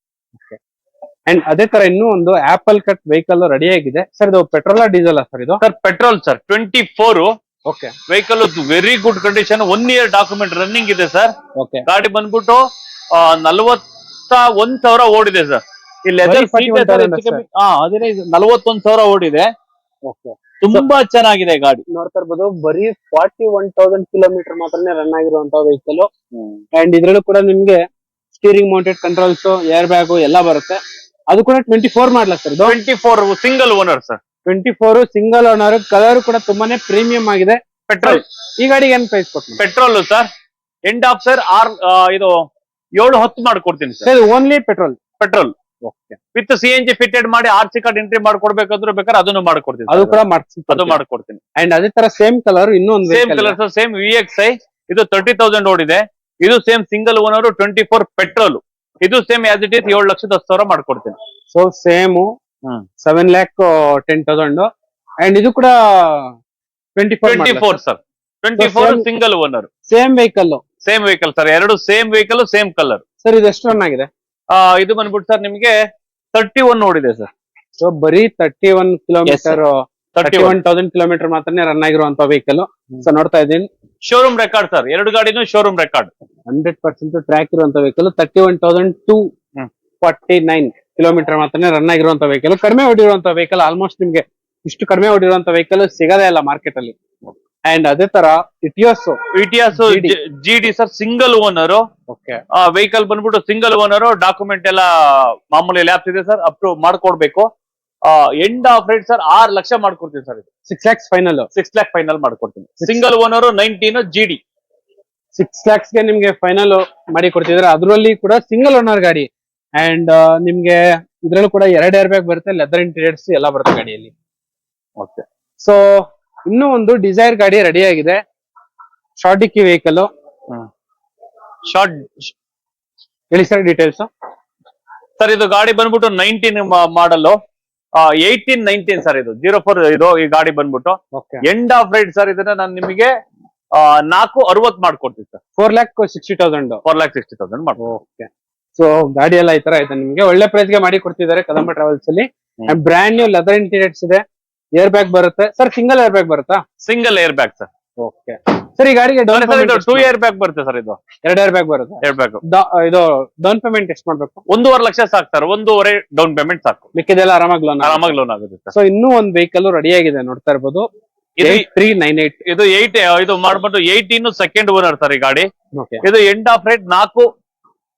ಅಂಡ್ ಅದೇ ತರ ಇನ್ನೂ ಒಂದು ಆಪಲ್ ಕಟ್ ವೆಹಿಕಲ್ ರೆಡಿ ಆಗಿದೆ. ಸರ್ ಇದು ಪೆಟ್ರೋಲ್ ಡೀಸೆಲ್ ಸರ್ ಇದು? Sir petrol sir twenty four okay vehicle very good condition one year document running ಇದೆ ಸರ್ ಓಕೆ ಗಾಡಿ ಬಂದ್ಬಿಟ್ಟು ನಲ್ವತ್ತ ಒಂದ್ ಸಾವಿರ ಓಡಿದೆ ಸರ್ ಇಲ್ಲಿ ಬರೀ 41,000 ಅಷ್ಟೇ. ಹಾ ಅದೇ ನಲವತ್ತೊಂದ್ ಸಾವಿರ ಓಡಿದೆ. ಓಕೆ ತುಂಬಾ ಚೆನ್ನಾಗಿದೆ ಗಾಡಿ. ನೋಡ್ತಾ ಇರ್ಬೋದು ಬರೀ ಫಾರ್ಟಿ ಒನ್ ತೌಸಂಡ್ ಕಿಲೋಮೀಟರ್ ಮಾತ್ರನೇ ರನ್ ಆಗಿರುವಂತ ವೆಹಿಕಲ್ ಅಂಡ್ ಇದ್ರಲ್ಲೂ ಕೂಡ ನಿಮ್ಗೆ steering mounted controls air bag ಎಲ್ಲ ಬರುತ್ತೆ. ಅದು ಕೂಡ twenty four ಮಾಡ್ಲಾಗ್ತಾರೆ sir twenty four single owner sir twenty four single owner colour ಕೂಡ ತುಂಬಾನೇ ಪ್ರೀಮಿಯಂ ಆಗಿದೆ. ಪೆಟ್ರೋಲ್ ಈ ಗಾಡಿಗೆ ಏನ್ ಪ್ರೈಸ್ ಕೊಟ್ಟು petrol sir end of sir R ಇದು ಏಳು ಹತ್ತು ಮಾಡ್ಕೊಡ್ತೀನಿ sir sir only petrol petrol with C N G fitted ಮಾಡಿ ಆರ್ ಸಿ ಕಾರ್ಡ್ ಎಂಟ್ರಿ ಮಾಡ್ಕೊಡ್ಬೇಕಾದ್ರೂ ಬೇಕಾದ್ರೆ ಅದನ್ನು ಮಾಡ್ಕೊಡ್ತೀನಿ ಅದು ಕೂಡ ಅದು ಮಾಡ್ಕೊಡ್ತೀನಿ. ಅಂಡ್ ಅದೇ ತರ ಸೇಮ್ ಕಲರ್ ಇನ್ನೊಂದು same colour sir same V X I ಇದು ತರ್ಟಿ ತೌಸಂಡ್ ಓಡಿದೆ. ಇದು same single owner twenty four petrol ಇದು ಸೇಮ್ ಆಸ್ ಇಟ್ ಇಸ್ ಏಳು ಲಕ್ಷದ ಹತ್ತು ಸಾವಿರ ಮಾಡ್ಕೊಡ್ತೀನಿ. So same. Seven lakh ten thousand and ಇದು ಕೂಡ twenty twenty four sir twenty four single owner same vehicle same vehicle sir ಎರಡು same vehicle same colour sir ಇದು ಎಷ್ಟು ರನ್ ಆಗಿದೆ? ಇದು ಬಂದ್ಬಿಟ್ಟು ಸರ್ ನಿಮ್ಗೆ ತರ್ಟಿ ಒನ್ ನೋಡಿದೆ ಸರ್. ಸೊ ಬರೀ thirty one kilometre thirty one thousand kilometre ಮಾತ್ರನೇ ರನ್ ಆಗಿರುವಂತ ವೆಹಿಕಲ್ ಸೊ ನೋಡ್ತಾ ಇದ್ದೀನಿ. Showroom record sir. ಎರಡು ಗಾಡಿನೂ showroom record hundred percent track ಇರುವಂತ vehicle thirty one thousand to. Forty nine kilometre ಮಾತ್ರನೇ ರನ್ ಆಗಿರುವಂತ ವೆಹಿಕಲ್ ಕಡಿಮೆ ಹೊಡಿರುವಂತ ವೆಹಿಕಲ್ ಆಲ್ಮೋಸ್ಟ್ ನಿಮ್ಗೆ ಇಷ್ಟು ಕಡಿಮೆ ಹೊಡಿರುವಂತ ವೆಹಿಕಲ್ ಸಿಗದೇ ಇಲ್ಲ ಮಾರ್ಕೆಟ್ ಅಲ್ಲಿ. ಅಂಡ್ ಅದೇ ತರ Etios Etios GD. G D sir single owner okay vehicle ಬಂದ್ಬಿಟ್ಟು ಸಿಂಗಲ್ ಓನರ್ ಡಾಕ್ಯುಮೆಂಟ್ ಎಲ್ಲ ಮಾಮೂಲಿ ಲ್ಯಾಬ್ಸ್ ಇದೆ ಸರ್ ಅಪ್ರೂವ್ ಮಾಡ್ಕೊಡ್ಬೇಕು. ಎಂಡ್ ಆಫ್ ರೇಟ್ ಸರ್ ಆರ್ ಲಕ್ಷ ಮಾಡ್ಕೊಡ್ತೀನಿ ಸರ್ ಇದು. Six lakhs final six lakh final ಮಾಡ್ಕೊಡ್ತೀನಿ. Single owner nineteen G D six ಲ್ಯಾಕ್ಸ್ಗೆ ನಿಮ್ಗೆ ಫೈನಲ್ ಮಾಡಿ ಕೊಡ್ತಿದ್ರೆ. ಅದರಲ್ಲಿ ಕೂಡ ಸಿಂಗಲ್ ಓನರ್ ಗಾಡಿ. ಅಂಡ್ ನಿಮ್ಗೆ ಇದ್ರಲ್ಲೂ ಕೂಡ ಎರಡು ಏರ್ ಬ್ಯಾಗ್ ಬರುತ್ತೆ ಲೆದರ್ ಇಂಟೀರಿಯರ್ಸ್ ಎಲ್ಲ ಬರುತ್ತೆ ಗಾಡಿಯಲ್ಲಿ. ಓಕೆ ಸೊ ಇನ್ನೂ ಒಂದು ಡಿಸೈರ್ ಗಾಡಿ ರೆಡಿ ಆಗಿದೆ. ಶಾರ್ಟ್ ಡಿಕ್ಕಿ ವೆಹಿಕಲ್ ಶಾರ್ಟ್ ಹೇಳಿ ಸರ್ ಡೀಟೇಲ್ಸ್ ಸರ್ ಇದು ಗಾಡಿ ಬಂದ್ಬಿಟ್ಟು nineteen model eighteen nineteen sir ಇದು. ಜೀರೋ ಫೋರ್ ಇದು ಈ ಗಾಡಿ ಬಂದ್ಬಿಟ್ಟು. Okay end of right sir ಇದನ್ನ ನಾನು ನಿಮಗೆ ನಾಲ್ಕು ಅರವತ್ ಮಾಡ್ಕೊಡ್ತೀನಿ sir four lakh sixty thousand four lakh sixty thousand ಮಾಡ್ಬೋದು ಓಕೆ ಸೊ ಗಾಡಿ ಎಲ್ಲ ಈ ತರ ಇದೆ. ನಿಮಗೆ ಒಳ್ಳೆ ಪ್ರೈಸ್ಗೆ ಮಾಡಿ ಕೊಡ್ತಿದ್ದಾರೆ ಕದಂಬ ಟ್ರಾವೆಲ್ಸ್ ಅಲ್ಲಿ. Brand brand new leather interiors ಇದೆ. ಏರ್ ಬ್ಯಾಗ್ ಬರುತ್ತೆ. ಸರ್ ಸಿಂಗಲ್ ಏರ್ ಬ್ಯಾಗ್ ಬರುತ್ತಾ? Single air bag sir okay sir ಈ ಗಾಡಿಗೆ down payment two air bag ಬರುತ್ತೆ ಸರ್ ಇದು. ಎರಡು ಏರ್ ಬ್ಯಾಗ್ ಬರುತ್ತೆ? ಏರ್ ಬ್ಯಾಗ್ ಇದು ಡೌನ್ ಪೇಮೆಂಟ್ ಎಷ್ಟು ಮಾಡ್ಬೇಕು? ಒಂದೂವರೆ ಲಕ್ಷ ಸಾಕು ಸರ್ ಒಂದೂವರೆ ಡೌನ್ ಪೇಮೆಂಟ್ ಸಾಕು. ಮಿಕ್ಕಿದೆಲ್ಲ ಆರಾಮಾಗಿ ಲೋನ್ ಆರಾಮಾಗಿ ಲೋನ್ ಆಗುತ್ತೆ ಸೊ ಇನ್ನೂ ಒಂದು ವೆಹಿಕಲ್ ರೆಡಿ ಆಗಿದೆ ನೋಡ್ತಾ ಇರ್ಬೋದು. ಇದು ತ್ರೀ ನೈನ್ ಏಟ್ ಇದು ಏಟ್ ಇದು ಮಾಡ್ಬಿಟ್ಟು ಏಯ್ಟೀನ್ ಸೆಕೆಂಡ್ ಓನರ್ ಸರ್ ಈ ಗಾಡಿ. ಇದು ಎಂಡ್ ಆಫ್ ರೇಟ್ ನಾಲ್ಕು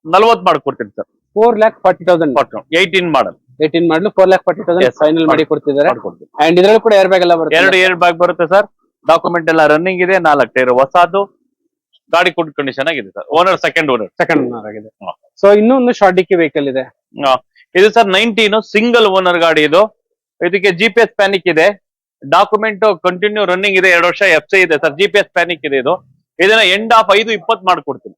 ನಲ್ವತ್ ಮಾಡ್ಕೊಡ್ತೀನಿ sir four lakh forty thousand eighteen model eighteen model four lakh forty thousand Yes, final ಮಾಡಿ ಕೊಡ್ತಿದ್ದಾರೆ. ಅಂಡ್ ಇದ್ರಲ್ಲಿ ಕೂಡ ಏರ್ ಬ್ಯಾಗ್ ಎಲ್ಲ ಬರುತ್ತೆ. ಎರಡು ಏರ್ ಬ್ಯಾಗ್ ಬರುತ್ತೆ ಸರ್ ಡಾಕ್ಯುಮೆಂಟ್ ಎಲ್ಲ ರನ್ನಿಂಗ್ ಇದೆ ನಾಲ್ಕು ಟೈರ್ ಹೊಸದು ಗಾಡಿ ಗುಡ್ ಕಂಡೀಷನ್ ಆಗಿದೆ sir owner second owner second owner ಆಗಿದೆ. ಹಾ. ಸೊ ಇನ್ನೂ ಒಂದು ಶಾರ್ಟ್ ಡಿಕ್ಕಿ ವೆಹಿಕಲ್ ಇದೆ. ಇದು ಸರ್ ನೈನ್ಟೀನ್ ಸಿಂಗಲ್ ಓನರ್ ಗಾಡಿ ಇದು. ಇದಕ್ಕೆ ಜಿ ಪಿ ಎಸ್ ಪ್ಯಾನಿಕ್ ಇದೆ. ಡಾಕ್ಯುಮೆಂಟ್ ಕಂಟಿನ್ಯೂ ರನ್ನಿಂಗ್ ಇದೆ. ಎರಡು ವರ್ಷ ಎಫ್ ಸಿ ಇದೆ sir G P S panic ಇದೆ ಇದು. ಇದನ್ನ ಎಂಡ್ ಆಫ್ ಐದು ಇಪ್ಪತ್ತು ಮಾಡ್ಕೊಡ್ತೀನಿ.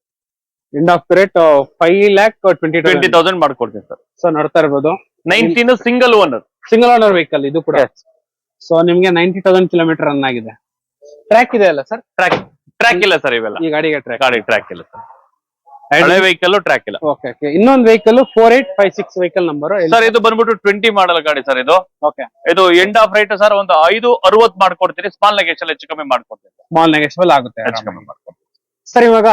End of rate five lakh twenty twenty thousand ಮಾಡ್ಕೊಡ್ತೀನಿ ಸರ್. ಸೊ ನೋಡ್ತಾ ಇರ್ಬೋದು. Nineteen single owner single owner vehicle ಇದು ಕೂಡ. ಸೊ ನಿಮ್ಗೆ ನೈಂಟಿ ತೌಸಂಡ್ ಕಿಲೋಮೀಟರ್ ರನ್ ಆಗಿದೆ. ಟ್ರ್ಯಾಕ್ ಇದೆ ಅಲ್ಲ ಸರ್? ಟ್ರ್ಯಾಕ್ ಟ್ರ್ಯಾಕ್ ಇಲ್ಲ ಸರ್ ಇವೆಲ್ಲ. ಈ ಗಾಡಿಗೆ ಟ್ರ್ಯಾಕ್ ಗಾಡಿ ಟ್ರ್ಯಾಕ್ ಇಲ್ಲ ಸರ್. ಹಳೆ ವೆಹಿಕಲ್ ಟ್ರ್ಯಾಕ್ ಇಲ್ಲ. ಓಕೆ ಓಕೆ ಇನ್ನೊಂದು vehicle four eight five six vehicle number sir ಇದು ಬಂದ್ಬಿಟ್ಟು ಟ್ವೆಂಟಿ ಮಾಡಲ್ ಗಾಡಿ ಸರ್ ಇದು. ಓಕೆ ಇದು ಎಂಡ್ ಆಫ್ ರೈಟ್ ಸರ್ ಒಂದು ಐದು ಅರವತ್ ಮಾಡ್ಕೊಡ್ತೀನಿ. ಸ್ಮಾಲ್ ಲಗೇಜ್ ಅಲ್ಲಿ ಹೆಚ್ಚು ಕಮ್ಮಿ ಮಾಡ್ಕೊಡ್ತೀನಿ. ಸ್ಮಾಲ್ ನೆಗೆಸ್ಬಲ್ ಆಗುತ್ತೆ. ಹೆಚ್ಚು ಕಮ್ಮಿ ಮಾಡ್ಕೊಡ್ತೀನಿ. ಸರ್ ಇವಾಗ.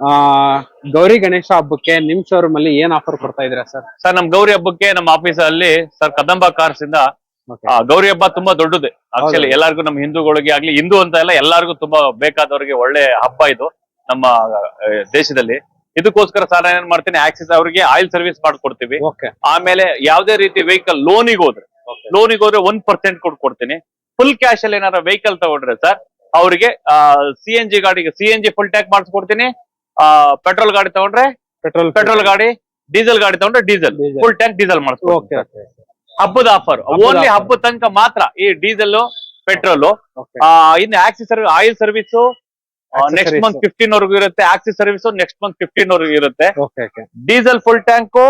ಆ, ಗೌರಿ ಗಣೇಶ ಹಬ್ಬಕ್ಕೆ ನಿಮ್ ಶೋರೂಮ್ ಅಲ್ಲಿ ಏನ್ ಆಫರ್ ಕೊಡ್ತಾ ಇದೀರಾ ಸರ್ ಸರ್ ನಮ್ ಗೌರಿ ಹಬ್ಬಕ್ಕೆ ನಮ್ಮ ಆಫೀಸ್ ಅಲ್ಲಿ ಸರ್ ಕದಂಬ ಕಾರ್ಸ್ ಇಂದ ಆ, ಗೌರಿ ಹಬ್ಬ ತುಂಬಾ ದೊಡ್ಡದು. ಆಕ್ಚುಲಿ ಎಲ್ಲಾರ್ಗು ನಮ್ಮ ಹಿಂದೂಗಳಿಗೆ ಆಗ್ಲಿ ಹಿಂದೂ ಅಂತ ಎಲ್ಲ ಎಲ್ಲಾರ್ಗು ತುಂಬಾ ಬೇಕಾದವರಿಗೆ ಒಳ್ಳೆ ಹಬ್ಬ ಇದು ನಮ್ಮ ಆ, ದೇಶದಲ್ಲಿ. ಇದಕ್ಕೋಸ್ಕರ ಸರ್ ಏನ್ ಮಾಡ್ತೀನಿ ಆಕ್ಸಿಸ್ ಅವರಿಗೆ ಆಯಿಲ್ ಸರ್ವಿಸ್ ಮಾಡ್ಕೊಡ್ತೀವಿ. ಓಕೆ ಆಮೇಲೆ ಯಾವ್ದೇ ರೀತಿ ವೆಹಿಕಲ್ ಲೋನಿಗೆ ಹೋದ್ರೆ ಲೋನಿಗೆ ಹೋದ್ರೆ ಒಂದ್ ಪರ್ಸೆಂಟ್ ಕೊಟ್ಟು ಕೊಡ್ತೀನಿ. ಫುಲ್ ಕ್ಯಾಶ್ ಅಲ್ಲಿ ಏನಾರ ವೆಹಿಕಲ್ ತಗೊಂಡ್ರೆ ಸರ್ ಅವರಿಗೆ ಸಿ ಎನ್ ಜಿ ಗಾಡಿಗೆ C N G full tank ಮಾಡಿಸ್ಕೊಡ್ತೀನಿ. Petrol ಗಾಡಿ ತಗೊಂಡ್ರೆ ಪೆಟ್ರೋಲ್ ಪೆಟ್ರೋಲ್ ಗಾಡಿ ಡೀಸೆಲ್ ಗಾಡಿ ತಗೊಂಡ್ರೆ diesel full tank diesel okay ಹಬ್ಬದ ಆಫರ್ ಓನ್ಲಿ. ಹಬ್ಬದ ತನಕ ಮಾತ್ರ ಈ ಡೀಸೆಲ್ ಪೆಟ್ರೋಲ್ ಇನ್ ಇನ್ನು axis oil service next. Month fifteen ವರ್ಗೂ ಇರುತ್ತೆ. Axis service next month fifteen ವರ್ಗೂ ಇರುತ್ತೆ. Diesel full tank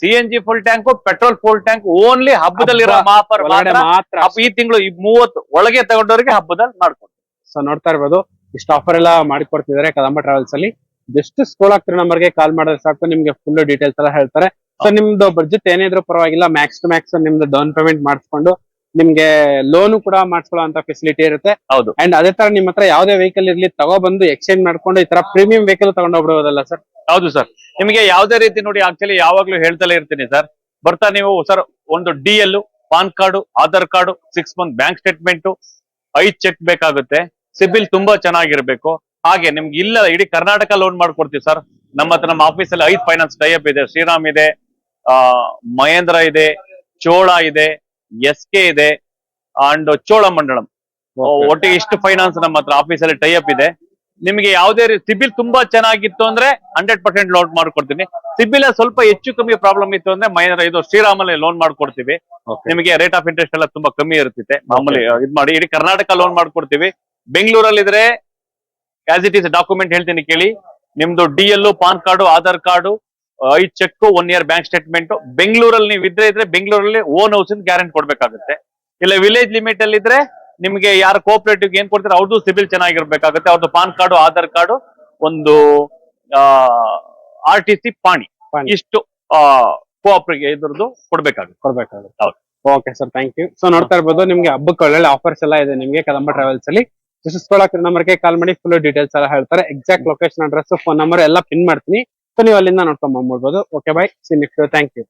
C N G full tank petrol full tank only ಹಬ್ಬದಲ್ಲಿರೋ ಹಬ್ಬ ಆಫರ್ ಮಾತ್ರ ಈ ತಿಂಗಳು ಮೂವತ್ತು ಒಳಗೆ ತಗೊಂಡವರಿಗೆ ಹಬ್ಬದಲ್ಲಿ ಮಾಡ್ಕೊಡ್ತೀವಿ. ಸೊ ನೋಡ್ತಾ ಇರ್ಬೋದು. ಇಷ್ಟು ಆಫರ್ ಎಲ್ಲ ಮಾಡಿಕೊಡ್ತಿದ್ದಾರೆ ಕದಂಬ ಟ್ರಾವೆಲ್ಸ್ ಅಲ್ಲಿ. ಜಸ್ಟ್ ಸ್ಕೋಲ್ ಆಗ್ತಿರೋ ನಂಬರ್ಗೆ ಕಾಲ್ ಮಾಡಿದ್ರೆ ಸಾಕು ನಿಮ್ಗೆ ಫುಲ್ ಡೀಟೇಲ್ಸ್ ಎಲ್ಲ ಹೇಳ್ತಾರೆ. ಸೊ ನಿಮ್ದು ಬಜೆಟ್ ಏನೇ ಇದ್ರೂ ಪರವಾಗಿಲ್ಲ ಮ್ಯಾಕ್ಸ್ ಟು ಮ್ಯಾಕ್ಸ್ ನಿಮ್ದು ಡೌನ್ ಪೇಮೆಂಟ್ ಮಾಡಿಸ್ಕೊಂಡು ನಿಮ್ಗೆ ಲೋನು ಕೂಡ ಮಾಡಿಸ್ಕೊಳ್ಳೋ ಅಂತ ಫೆಸಿಲಿಟಿ ಇರುತ್ತೆ. ಹೌದು. ಅಂಡ್ ಅದೇ ತರ ನಿಮ್ಮ ಹತ್ರ ಯಾವ್ದೇ ವೆಹಿಕಲ್ ಇರ್ಲಿ ತಗೊಬಂದು ಎಕ್ಸ್ಚೇಂಜ್ ಮಾಡ್ಕೊಂಡು ಈ ತರ ಪ್ರೀಮಿಯಂ ವೆಹಿಕಲ್ ತಗೊಂಡೋಗ್ಬಿಡೋದಲ್ಲ ಸರ್ ಹೌದು ಸರ್ ನಿಮಗೆ ಯಾವುದೇ ರೀತಿ ನೋಡಿ ಆಕ್ಚುಲಿ ಯಾವಾಗ್ಲೂ ಹೇಳ್ತಲೇ ಇರ್ತೀನಿ ಸರ್ ಬರ್ತಾ ನೀವು ಸರ್ ಒಂದು D L PAN card Aadhaar card six month bank statement ಐದ್ ಚೆಕ್ ಬೇಕಾಗುತ್ತೆ. ಸಿಬಿಲ್ ತುಂಬಾ ಚೆನ್ನಾಗಿರ್ಬೇಕು. ಹಾಗೆ ನಿಮ್ಗೆ ಇಲ್ಲ ಇಡೀ ಕರ್ನಾಟಕ ಲೋನ್ ಮಾಡ್ಕೊಡ್ತೀವಿ ಸರ್ ನಮ್ಮ ಹತ್ರ ನಮ್ಮ ಆಫೀಸಲ್ಲಿ ಐದ್ ಫೈನಾನ್ಸ್ ಟೈಅಪ್ ಇದೆ. ಶ್ರೀರಾಮ್ ಇದೆ ಆ ಮಹೇಂದ್ರ ಇದೆ ಚೋಳ ಇದೆ ಎಸ್ ಕೆ ಇದೆ ಅಂಡ್ ಚೋಳ ಮಂಡಳಂ ಒಟ್ಟಿಗೆ ಇಷ್ಟು ಫೈನಾನ್ಸ್ ನಮ್ಮ ಹತ್ರ ಆಫೀಸ್ ಅಲ್ಲಿ ಟೈಅಪ್ ಇದೆ. ನಿಮಗೆ ಯಾವುದೇ ರೀತಿ ಸಿಬಿಲ್ ತುಂಬಾ ಚೆನ್ನಾಗಿತ್ತು ಅಂದ್ರೆ ಹಂಡ್ರೆಡ್ ಪರ್ಸೆಂಟ್ ಲೋನ್ ಮಾಡ್ಕೊಡ್ತೀನಿ. ಸಿಬಿಲ್ ಸ್ವಲ್ಪ ಹೆಚ್ಚು ಕಮ್ಮಿ ಪ್ರಾಬ್ಲಮ್ ಇತ್ತು ಅಂದ್ರೆ ಮಹೇಂದ್ರ ಇದು ಶ್ರೀರಾಮಲ್ಲಿ ಲೋನ್ ಮಾಡ್ಕೊಡ್ತೀವಿ. ನಿಮಗೆ ರೇಟ್ ಆಫ್ ಇಂಟ್ರೆಸ್ಟ್ ಎಲ್ಲ ತುಂಬಾ ಕಮ್ಮಿ ಇರುತ್ತೆ ಮಾಮೂಲಿ ಇದ್ ಮಾಡಿ ಇಡೀ ಕರ್ನಾಟಕ ಲೋನ್ ಮಾಡ್ಕೊಡ್ತೀವಿ. ಬೆಂಗಳೂರಲ್ಲಿ ಇದ್ರೆ ಆಸ್ ಇಟ್ ಈಸ್ ಡಾಕ್ಯುಮೆಂಟ್ ಹೇಳ್ತೀನಿ ಕೇಳಿ. ನಿಮ್ದು D L PAN card Aadhaar card I cheque one year bank statement ಬೆಂಗಳೂರಲ್ಲಿ ನೀವು ಇದ್ರೆ ಇದ್ರೆ ಬೆಂಗಳೂರಲ್ಲಿ ಓನ್ ಹೌಸ್ ಗ್ಯಾರಂಟಿ ಕೊಡ್ಬೇಕಾಗುತ್ತೆ. ಇಲ್ಲ ವಿಲೇಜ್ ಲಿಮಿಟ್ ಅಲ್ಲಿ ಇದ್ರೆ ನಿಮ್ಗೆ ಯಾರು ಕೋಆಪರೇಟಿವ್ ಏನ್ ಕೊಡ್ತಾರೆ ಅವ್ರದ್ದು ಸಿಬಿಲ್ ಚೆನ್ನಾಗಿರ್ಬೇಕಾಗುತ್ತೆ. ಅವ್ರದ್ದು ಪಾನ್ ಕಾರ್ಡು ಆಧಾರ್ ಕಾರ್ಡು ಒಂದು ಆರ್ ಟಿ ಸಿ ಪಾಣಿ. ಪಾಣಿ. ಇಷ್ಟು ಕೋಆಪರೇಟಿವ್ ಇದ್ರದ್ದು ಕೊಡ್ಬೇಕಾಗುತ್ತೆ. ಕೊಡ್ಬೇಕಾಗುತ್ತೆ. Okay sir thank you so ನೋಡ್ತಾ ಇರ್ಬೋದು ನಿಮ್ಗೆ ಹಬ್ಬಕ್ಕೆ ಒಳ್ಳೊಳ್ಳೆ ಆಫರ್ಸ್ ಎಲ್ಲ ಇದೆ ನಿಮ್ಗೆ ಕದಂಬ ಟ್ರಾವೆಲ್ಸ್ ಅಲ್ಲಿ. ಜಸ್ಟ್ ನಂಬರ್ಗೆ ಕಾಲ್ ಮಾಡಿ ಫುಲ್ ಡೀಟೇಲ್ಸ್ ಎಲ್ಲ ಹೇಳ್ತಾರೆ. Exact location address phone number ಎಲ್ಲ ಪಿನ್ ಮಾಡ್ತೀನಿ. ಸೊ ನೀವು ಅಲ್ಲಿಂದ ನೋಡ್ಕೊಂಡ್ okay bye see next thank you